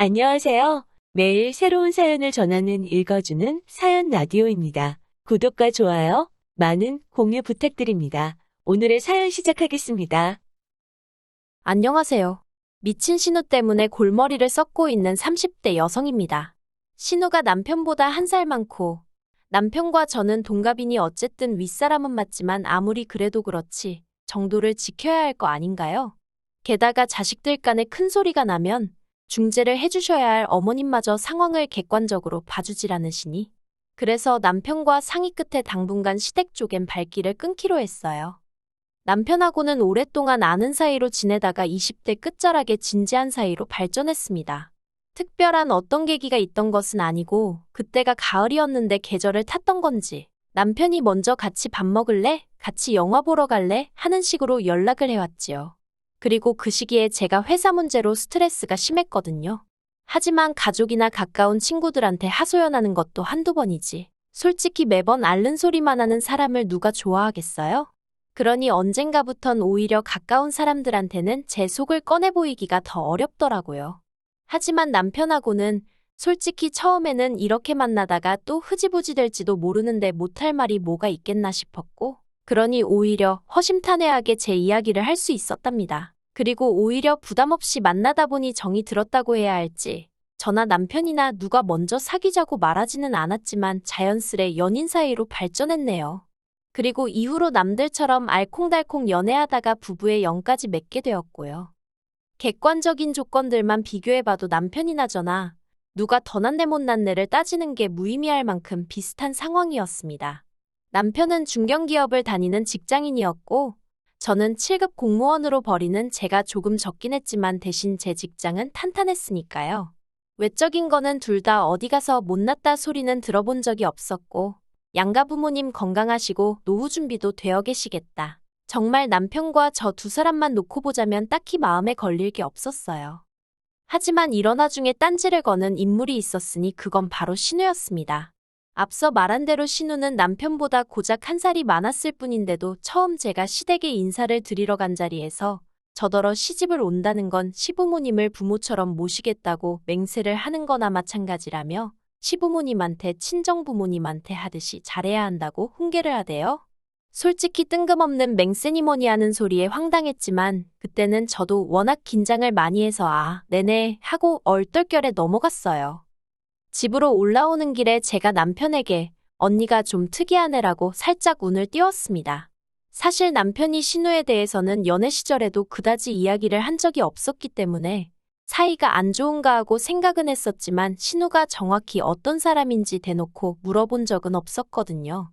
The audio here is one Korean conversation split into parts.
안녕하세요. 매일 새로운 사연을 전하는 읽어주는 사연 라디오입니다. 구독과 좋아요, 많은 공유 부탁드립니다. 오늘의 사연 시작하겠습니다. 안녕하세요. 미친 신우 때문에 골머리를 썩고 있는 30대 여성입니다. 신우가 남편보다 한 살 많고, 남편과 저는 동갑이니 어쨌든 윗사람은 맞지만 아무리 그래도 그렇지, 정도를 지켜야 할 거 아닌가요? 게다가 자식들 간에 큰 소리가 나면, 중재를 해주셔야 할 어머님마저 상황을 객관적으로 봐주질 않으시니. 그래서 남편과 상의 끝에 당분간 시댁 쪽엔 발길을 끊기로 했어요. 남편하고는 오랫동안 아는 사이로 지내다가 20대 끝자락에 진지한 사이로 발전했습니다. 특별한 어떤 계기가 있던 것은 아니고 그때가 가을이었는데 계절을 탔던 건지 남편이 먼저 같이 밥 먹을래? 같이 영화 보러 갈래? 하는 식으로 연락을 해왔지요. 그리고 그 시기에 제가 회사 문제로 스트레스가 심했거든요. 하지만 가족이나 가까운 친구들한테 하소연하는 것도 한두 번이지. 솔직히 매번 앓는 소리만 하는 사람을 누가 좋아하겠어요? 그러니 언젠가부턴 오히려 가까운 사람들한테는 제 속을 꺼내 보이기가 더 어렵더라고요. 하지만 남편하고는 솔직히 처음에는 이렇게 만나다가 또 흐지부지 될지도 모르는데 못할 말이 뭐가 있겠나 싶었고, 그러니 오히려 허심탄회하게 제 이야기를 할 수 있었답니다. 그리고 오히려 부담 없이 만나다 보니 정이 들었다고 해야 할지, 저나 남편이나 누가 먼저 사귀자고 말하지는 않았지만 자연스레 연인 사이로 발전했네요. 그리고 이후로 남들처럼 알콩달콩 연애하다가 부부의 영까지 맺게 되었고요. 객관적인 조건들만 비교해봐도 남편이나 저나 누가 더 낫네 못낫네를 따지는 게 무의미할 만큼 비슷한 상황이었습니다. 남편은 중견기업을 다니는 직장인이었고 저는 7급 공무원으로 버리는 제가 조금 적긴 했지만 대신 제 직장은 탄탄했으니까요. 외적인 거는 둘 다 어디 가서 못났다 소리는 들어본 적이 없었고 양가 부모님 건강하시고 노후 준비도 되어 계시겠다. 정말 남편과 저 두 사람만 놓고 보자면 딱히 마음에 걸릴 게 없었어요. 하지만 일어나 중에 딴지를 거는 인물이 있었으니 그건 바로 신우였습니다. 앞서 말한 대로 신우는 남편보다 고작 한 살이 많았을 뿐인데도 처음 제가 시댁에 인사를 드리러 간 자리에서 저더러 시집을 온다는 건 시부모님을 부모처럼 모시겠다고 맹세를 하는 거나 마찬가지라며 시부모님한테 친정부모님한테 하듯이 잘해야 한다고 훈계를 하대요. 솔직히 뜬금없는 맹세니머니 하는 소리에 황당했지만 그때는 저도 워낙 긴장을 많이 해서 아, 네네 하고 얼떨결에 넘어갔어요. 집으로 올라오는 길에 제가 남편에게 언니가 좀 특이한 애라고 살짝 운을 띄웠습니다. 사실 남편이 신우에 대해서는 연애 시절에도 그다지 이야기를 한 적이 없었기 때문에 사이가 안 좋은가 하고 생각은 했었지만 신우가 정확히 어떤 사람인지 대놓고 물어본 적은 없었거든요.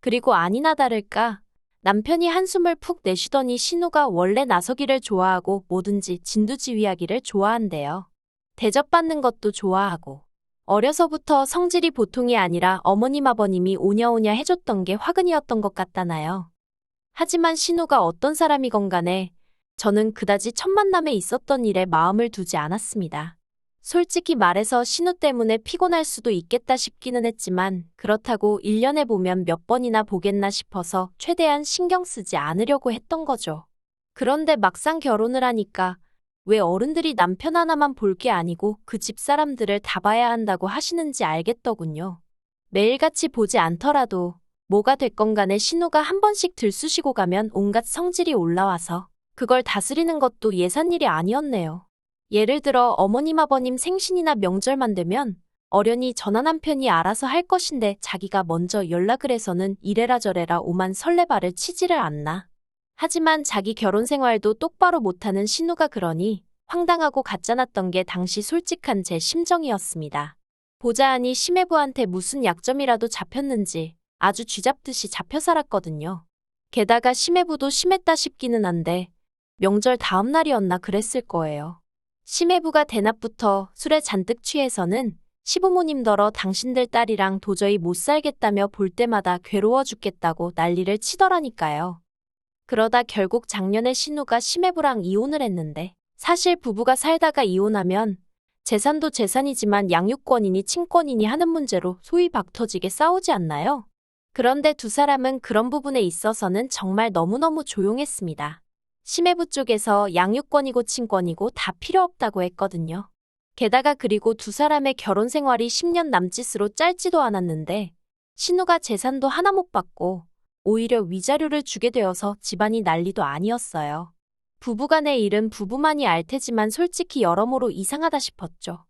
그리고 아니나 다를까 남편이 한숨을 푹 내쉬더니 신우가 원래 나서기를 좋아하고 뭐든지 진두지휘하기를 좋아한대요. 대접받는 것도 좋아하고 어려서부터 성질이 보통이 아니라 어머님 아버님이 오냐오냐 해줬던 게 화근이었던 것 같다나요. 하지만 신우가 어떤 사람이건 간에 저는 그다지 첫 만남에 있었던 일에 마음을 두지 않았습니다. 솔직히 말해서 신우 때문에 피곤할 수도 있겠다 싶기는 했지만 그렇다고 1년에 보면 몇 번이나 보겠나 싶어서 최대한 신경 쓰지 않으려고 했던 거죠. 그런데 막상 결혼을 하니까 왜 어른들이 남편 하나만 볼 게 아니고 그 집 사람들을 다 봐야 한다고 하시는지 알겠더군요. 매일같이 보지 않더라도 뭐가 됐건 간에 신우가 한 번씩 들쑤시고 가면 온갖 성질이 올라와서 그걸 다스리는 것도 예산 일이 아니었네요. 예를 들어 어머님 아버님 생신이나 명절만 되면 어련히 전화 남편이 알아서 할 것인데 자기가 먼저 연락을 해서는 이래라 저래라 오만 설레발을 치지를 않나. 하지만 자기 결혼 생활도 똑바로 못하는 신우가 그러니 황당하고 가짜났던 게 당시 솔직한 제 심정이었습니다. 보자하니 심해부한테 무슨 약점이라도 잡혔는지 아주 쥐잡듯이 잡혀 살았거든요. 게다가 심해부도 심했다 싶기는 한데 명절 다음 날이었나 그랬을 거예요. 심해부가 대낮부터 술에 잔뜩 취해서는 시부모님더러 당신들 딸이랑 도저히 못 살겠다며 볼 때마다 괴로워 죽겠다고 난리를 치더라니까요. 그러다 결국 작년에 신우가 심해부랑 이혼을 했는데 사실 부부가 살다가 이혼하면 재산도 재산이지만 양육권이니 친권이니 하는 문제로 소위 박터지게 싸우지 않나요? 그런데 두 사람은 그런 부분에 있어서는 정말 너무너무 조용했습니다. 심해부 쪽에서 양육권이고 친권이고 다 필요 없다고 했거든요. 게다가 그리고 두 사람의 결혼 생활이 10년 남짓으로 짧지도 않았는데 신우가 재산도 하나 못 받고 오히려 위자료를 주게 되어서 집안이 난리도 아니었어요. 부부간의 일은 부부만이 알 테지만 솔직히 여러모로 이상하다 싶었죠.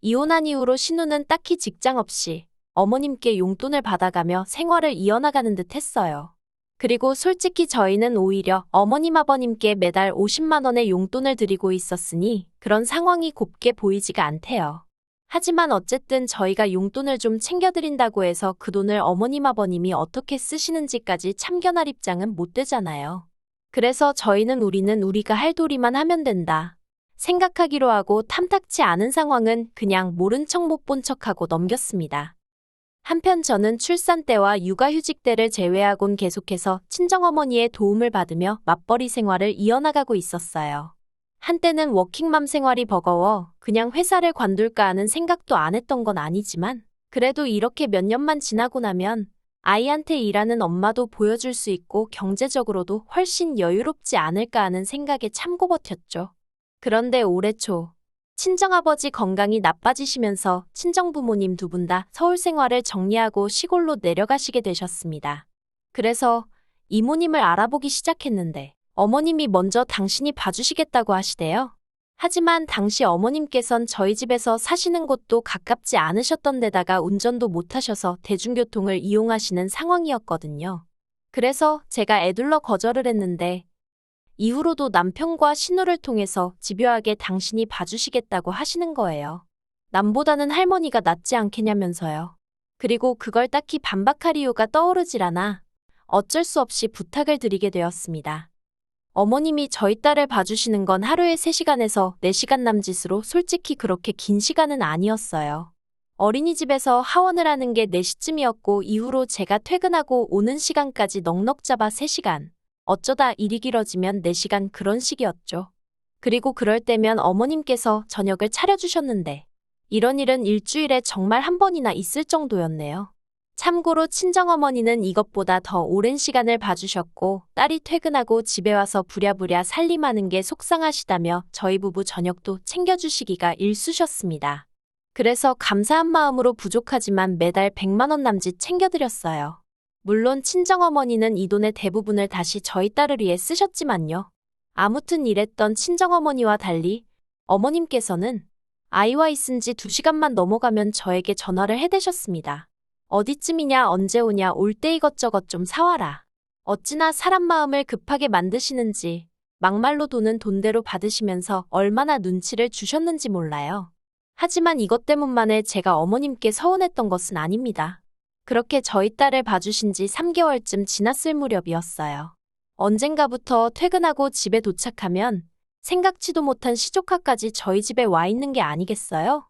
이혼한 이후로 신우는 딱히 직장 없이 어머님께 용돈을 받아가며 생활을 이어나가는 듯 했어요. 그리고 솔직히 저희는 오히려 어머님 아버님께 매달 50만 원의 용돈을 드리고 있었으니 그런 상황이 곱게 보이지가 않대요. 하지만 어쨌든 저희가 용돈을 좀 챙겨드린다고 해서 그 돈을 어머님 아버님이 어떻게 쓰시는지까지 참견할 입장은 못 되잖아요. 그래서 저희는 우리는 우리가 할 도리만 하면 된다. 생각하기로 하고 탐탁치 않은 상황은 그냥 모른 척 못 본 척하고 넘겼습니다. 한편 저는 출산 때와 육아휴직 때를 제외하곤 계속해서 친정어머니의 도움을 받으며 맞벌이 생활을 이어나가고 있었어요. 한때는 워킹맘 생활이 버거워 그냥 회사를 관둘까 하는 생각도 안 했던 건 아니지만 그래도 이렇게 몇 년만 지나고 나면 아이한테 일하는 엄마도 보여줄 수 있고 경제적으로도 훨씬 여유롭지 않을까 하는 생각에 참고 버텼죠. 그런데 올해 초 친정아버지 건강이 나빠지시면서 친정부모님 두 분 다 서울 생활을 정리하고 시골로 내려가시게 되셨습니다. 그래서 이모님을 알아보기 시작했는데 어머님이 먼저 당신이 봐주시겠다고 하시대요. 하지만 당시 어머님께선 저희 집에서 사시는 곳도 가깝지 않으셨던 데다가 운전도 못하셔서 대중교통을 이용하시는 상황이었거든요. 그래서 제가 애둘러 거절을 했는데 이후로도 남편과 신우를 통해서 집요하게 당신이 봐주시겠다고 하시는 거예요. 남보다는 할머니가 낫지 않겠냐면서요. 그리고 그걸 딱히 반박할 이유가 떠오르질 않아 어쩔 수 없이 부탁을 드리게 되었습니다. 어머님이 저희 딸을 봐주시는 건 하루에 3시간에서 4시간 남짓으로 솔직히 그렇게 긴 시간은 아니었어요. 어린이집에서 하원을 하는 게 4시쯤이었고 이후로 제가 퇴근하고 오는 시간까지 넉넉 잡아 3시간. 어쩌다 일이 길어지면 4시간 그런 식이었죠. 그리고 그럴 때면 어머님께서 저녁을 차려주셨는데 이런 일은 일주일에 정말 한 번이나 있을 정도였네요. 참고로 친정어머니는 이것보다 더 오랜 시간을 봐주셨고 딸이 퇴근하고 집에 와서 부랴부랴 살림하는 게 속상하시다며 저희 부부 저녁도 챙겨주시기가 일쑤셨습니다. 그래서 감사한 마음으로 부족하지만 매달 100만원 남짓 챙겨드렸어요. 물론 친정어머니는 이 돈의 대부분을 다시 저희 딸을 위해 쓰셨지만요. 아무튼 이랬던 친정어머니와 달리 어머님께서는 아이와 있은 지 2시간만 넘어가면 저에게 전화를 해대셨습니다. 어디쯤이냐 언제 오냐 올 때 이것저것 좀 사와라. 어찌나 사람 마음을 급하게 만드시는지 막말로 돈은 돈대로 받으시면서 얼마나 눈치를 주셨는지 몰라요. 하지만 이것 때문만에 제가 어머님께 서운했던 것은 아닙니다. 그렇게 저희 딸을 봐주신 지 3개월쯤 지났을 무렵이었어요. 언젠가부터 퇴근하고 집에 도착하면 생각지도 못한 시조카까지 저희 집에 와 있는 게 아니겠어요?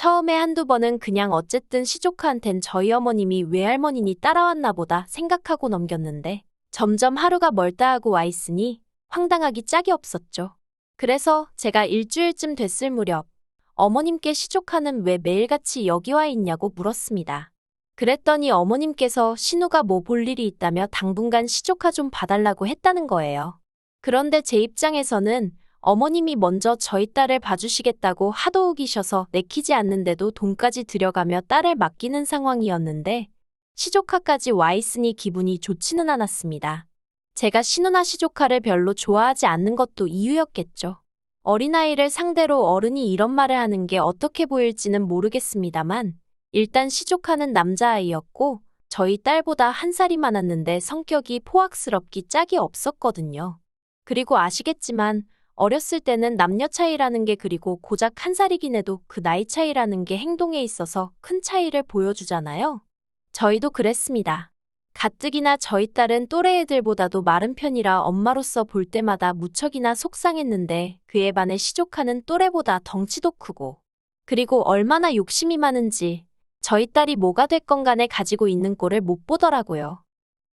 처음에 한두 번은 그냥 어쨌든 시조카한텐 저희 어머님이 외할머니니 따라왔나 보다 생각하고 넘겼는데 점점 하루가 멀다 하고 와 있으니 황당하기 짝이 없었죠. 그래서 제가 일주일쯤 됐을 무렵 어머님께 시조카는 왜 매일같이 여기 와 있냐고 물었습니다. 그랬더니 어머님께서 신우가 뭐 볼 일이 있다며 당분간 시조카 좀 봐달라고 했다는 거예요. 그런데 제 입장에서는 어머님이 먼저 저희 딸을 봐주시겠다고 하도 우기셔서 내키지 않는데도 돈까지 들여가며 딸을 맡기는 상황이었는데 시조카까지 와 있으니 기분이 좋지는 않았습니다. 제가 신우나 시조카를 별로 좋아하지 않는 것도 이유였겠죠. 어린아이를 상대로 어른이 이런 말을 하는 게 어떻게 보일지는 모르겠습니다만 일단 시조카는 남자아이였고 저희 딸보다 한 살이 많았는데 성격이 포악스럽기 짝이 없었거든요. 그리고 아시겠지만 어렸을 때는 남녀 차이라는 게 그리고 고작 한 살이긴 해도 그 나이 차이라는 게 행동에 있어서 큰 차이를 보여주잖아요. 저희도 그랬습니다. 가뜩이나 저희 딸은 또래 애들보다도 마른 편이라 엄마로서 볼 때마다 무척이나 속상했는데 그에 반해 시조카는 또래보다 덩치도 크고 그리고 얼마나 욕심이 많은지 저희 딸이 뭐가 됐건 간에 가지고 있는 꼴을 못 보더라고요.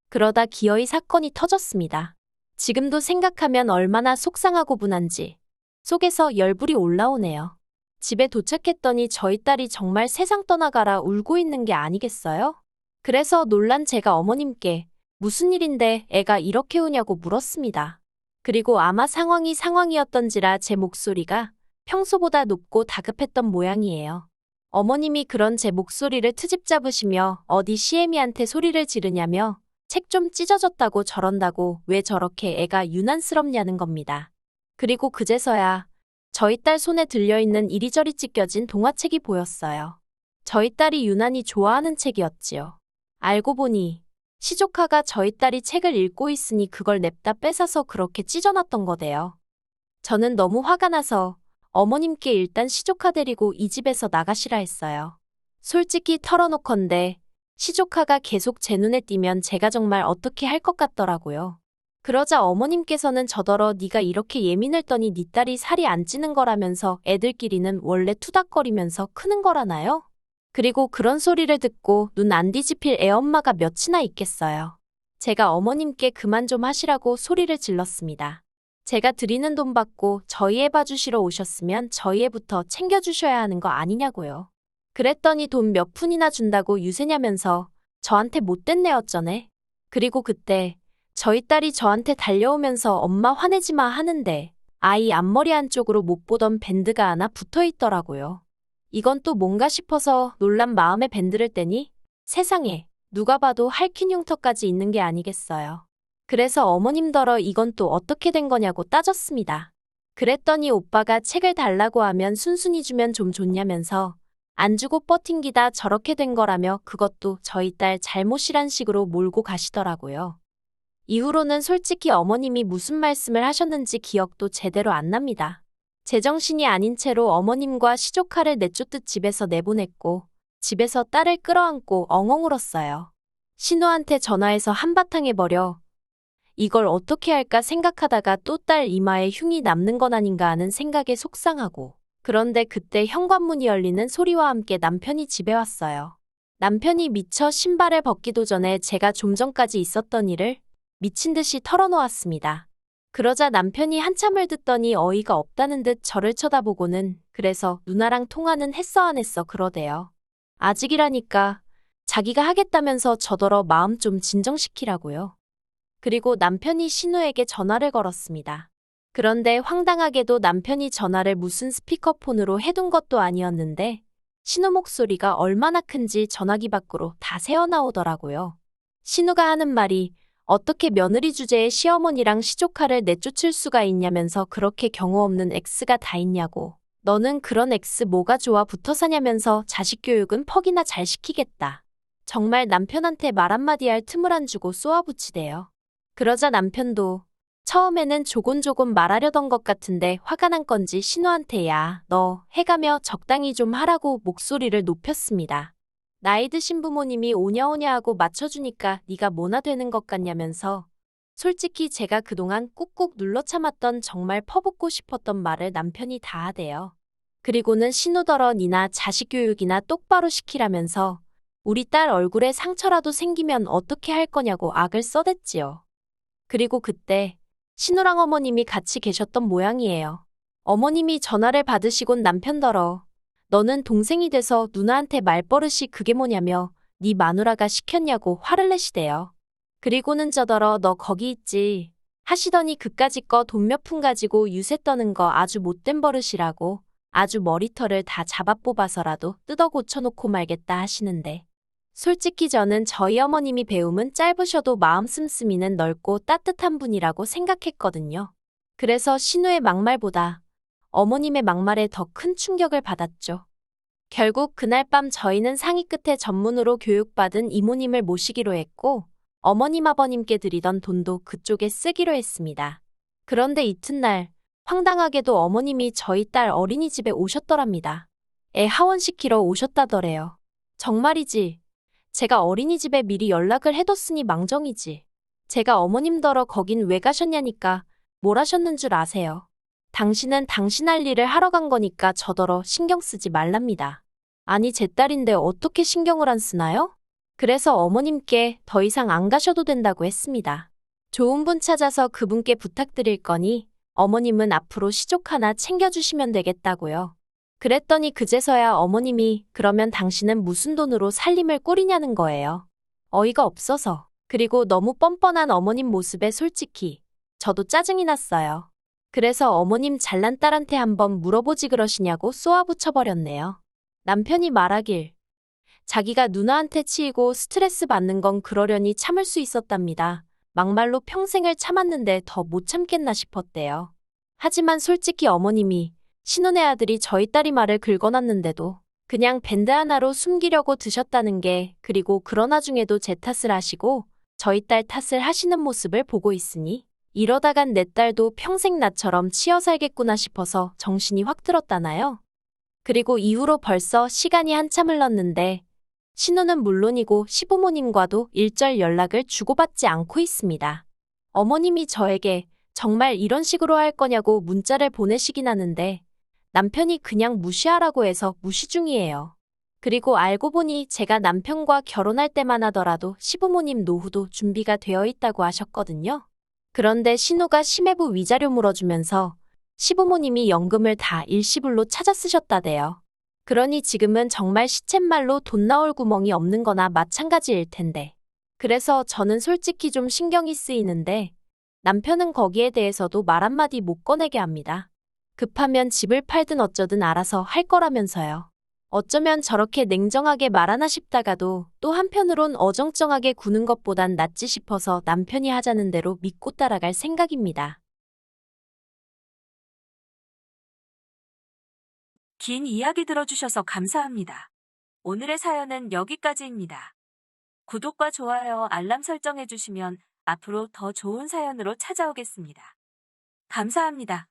그러다 기어이 사건이 터졌습니다. 지금도 생각하면 얼마나 속상하고 분한지 속에서 열불이 올라오네요. 집에 도착했더니 저희 딸이 정말 세상 떠나가라 울고 있는 게 아니겠어요? 그래서 놀란 제가 어머님께 무슨 일인데 애가 이렇게 우냐고 물었습니다. 그리고 아마 상황이 상황이었던지라 제 목소리가 평소보다 높고 다급했던 모양이에요. 어머님이 그런 제 목소리를 트집 잡으시며 어디 시애미한테 소리를 지르냐며 책 좀 찢어졌다고 저런다고 왜 저렇게 애가 유난스럽냐는 겁니다. 그리고 그제서야 저희 딸 손에 들려있는 이리저리 찢겨진 동화책이 보였어요. 저희 딸이 유난히 좋아하는 책이었지요. 알고 보니 시조카가 저희 딸이 책을 읽고 있으니 그걸 냅다 뺏어서 그렇게 찢어놨던 거대요. 저는 너무 화가 나서 어머님께 일단 시조카 데리고 이 집에서 나가시라 했어요. 솔직히 털어놓건데 시조카가 계속 제 눈에 띄면 제가 정말 어떻게 할 것 같더라고요. 그러자 어머님께서는 저더러 네가 이렇게 예민했더니 네 딸이 살이 안 찌는 거라면서 애들끼리는 원래 투닥거리면서 크는 거라나요? 그리고 그런 소리를 듣고 눈 안 뒤집힐 애엄마가 몇이나 있겠어요. 제가 어머님께 그만 좀 하시라고 소리를 질렀습니다. 제가 드리는 돈 받고 저희 애 봐주시러 오셨으면 저희 애부터 챙겨주셔야 하는 거 아니냐고요. 그랬더니 돈 몇 푼이나 준다고 유세냐면서 저한테 내 어쩌네. 그리고 그때 저희 딸이 저한테 달려오면서 엄마 화내지 마 하는데 아이 앞머리 안쪽으로 못 보던 밴드가 하나 붙어 있더라고요. 이건 또 뭔가 싶어서 놀란 마음에 밴드를 떼니 세상에 누가 봐도 할킨 흉터까지 있는 게 아니겠어요. 그래서 어머님더러 이건 또 어떻게 된 거냐고 따졌습니다. 그랬더니 오빠가 책을 달라고 하면 순순히 주면 좀 좋냐면서 안 주고 뻗팅기다 저렇게 된 거라며 그것도 저희 딸 잘못이란 식으로 몰고 가시더라고요. 이후로는 솔직히 어머님이 무슨 말씀을 하셨는지 기억도 제대로 안 납니다. 제정신이 아닌 채로 어머님과 시조카를 내쫓듯 집에서 내보냈고 집에서 딸을 끌어안고 엉엉 울었어요. 신우한테 전화해서 한바탕 해버려 이걸 어떻게 할까 생각하다가 또 딸 이마에 흉이 남는 건 아닌가 하는 생각에 속상하고 그런데 그때 현관문이 열리는 소리와 함께 남편이 집에 왔어요. 남편이 미처 신발을 벗기도 전에 제가 좀 전까지 있었던 일을 미친 듯이 털어놓았습니다. 그러자 남편이 한참을 듣더니 어이가 없다는 듯 저를 쳐다보고는 그래서 누나랑 통화는 했어 안 했어 그러대요. 아직이라니까 자기가 하겠다면서 저더러 마음 좀 진정시키라고요. 그리고 남편이 신우에게 전화를 걸었습니다. 그런데 황당하게도 남편이 전화를 무슨 스피커폰으로 해둔 것도 아니었는데 신우 목소리가 얼마나 큰지 전화기 밖으로 다 새어나오더라고요. 신우가 하는 말이 어떻게 며느리 주제에 시어머니랑 시조카를 내쫓을 수가 있냐면서 그렇게 경우 없는 X가 다 있냐고. 너는 그런 X 뭐가 좋아 붙어 사냐면서 자식 교육은 퍽이나 잘 시키겠다. 정말 남편한테 말 한마디 할 틈을 안 주고 쏘아붙이대요. 그러자 남편도 처음에는 조곤조곤 말하려던 것 같은데 화가 난 건지 신우한테 야, 너 해가며 적당히 좀 하라고 목소리를 높였습니다. 나이 드신 부모님이 오냐오냐 하고 맞춰주니까 네가 뭐나 되는 것 같냐면서 솔직히 제가 그동안 꾹꾹 눌러 참았던 정말 퍼붓고 싶었던 말을 남편이 다 하대요. 그리고는 신우더러 니나 자식 교육이나 똑바로 시키라면서 우리 딸 얼굴에 상처라도 생기면 어떻게 할 거냐고 악을 써댔지요. 그리고 그때 신우랑 어머님이 같이 계셨던 모양이에요. 어머님이 전화를 받으시곤 남편더러 너는 동생이 돼서 누나한테 말버릇이 그게 뭐냐며 네 마누라가 시켰냐고 화를 내시대요. 그리고는 저더러 너 거기 있지 하시더니 그까짓 거돈 몇 푼 가지고 유세 떠는 거 아주 못된 버릇이라고 아주 머리털을 다 잡아 뽑아서라도 뜯어 고쳐놓고 말겠다 하시는데 솔직히 저는 저희 어머님이 배움은 짧으셔도 마음 씀씀이는 넓고 따뜻한 분이라고 생각했거든요. 그래서 신우의 막말보다 어머님의 막말에 더 큰 충격을 받았죠. 결국 그날 밤 저희는 상의 끝에 전문으로 교육받은 이모님을 모시기로 했고 어머님 아버님께 드리던 돈도 그쪽에 쓰기로 했습니다. 그런데 이튿날 황당하게도 어머님이 저희 딸 어린이집에 오셨더랍니다. 애 하원시키러 오셨다더래요. 정말이지. 제가 어린이집에 미리 연락을 해뒀으니 망정이지. 제가 어머님더러 거긴 왜 가셨냐니까 뭘 하셨는 줄 아세요. 당신은 당신 할 일을 하러 간 거니까 저더러 신경 쓰지 말랍니다. 아니 제 딸인데 어떻게 신경을 안 쓰나요? 그래서 어머님께 더 이상 안 가셔도 된다고 했습니다. 좋은 분 찾아서 그분께 부탁드릴 거니 어머님은 앞으로 시족 하나 챙겨주시면 되겠다고요. 그랬더니 그제서야 어머님이 그러면 당신은 무슨 돈으로 살림을 꾸리냐는 거예요. 어이가 없어서. 그리고 너무 뻔뻔한 어머님 모습에 솔직히 저도 짜증이 났어요. 그래서 어머님 잘난 딸한테 한번 물어보지 그러시냐고 쏘아붙여버렸네요. 남편이 말하길. 자기가 누나한테 치이고 스트레스 받는 건 그러려니 참을 수 있었답니다. 막말로 평생을 참았는데 더 못 참겠나 싶었대요. 하지만 솔직히 어머님이 신혼의 아들이 저희 딸이 말을 긁어놨는데도 그냥 밴드 하나로 숨기려고 드셨다는 게 그리고 그러나 중에도 제 탓을 하시고 저희 딸 탓을 하시는 모습을 보고 있으니 이러다간 내 딸도 평생 나처럼 치여 살겠구나 싶어서 정신이 확 들었다나요. 그리고 이후로 벌써 시간이 한참 흘렀는데 신우는 물론이고 시부모님과도 일절 연락을 주고받지 않고 있습니다. 어머님이 저에게 정말 이런 식으로 할 거냐고 문자를 보내시긴 하는데 남편이 그냥 무시하라고 해서 무시 중이에요. 그리고 알고 보니 제가 남편과 결혼할 때만 하더라도 시부모님 노후도 준비가 되어 있다고 하셨거든요. 그런데 신우가 심해부 위자료 물어주면서 시부모님이 연금을 다 일시불로 찾아 쓰셨다대요. 그러니 지금은 정말 시쳇말로 돈 나올 구멍이 없는 거나 마찬가지일 텐데. 그래서 저는 솔직히 좀 신경이 쓰이는데 남편은 거기에 대해서도 말 한마디 못 꺼내게 합니다. 급하면 집을 팔든 어쩌든 알아서 할 거라면서요. 어쩌면 저렇게 냉정하게 말하나 싶다가도 또 한편으론 어정쩡하게 구는 것보단 낫지 싶어서 남편이 하자는 대로 믿고 따라갈 생각입니다. 긴 이야기 들어주셔서 감사합니다. 오늘의 사연은 여기까지입니다. 구독과 좋아요, 알람 설정해주시면 앞으로 더 좋은 사연으로 찾아오겠습니다. 감사합니다.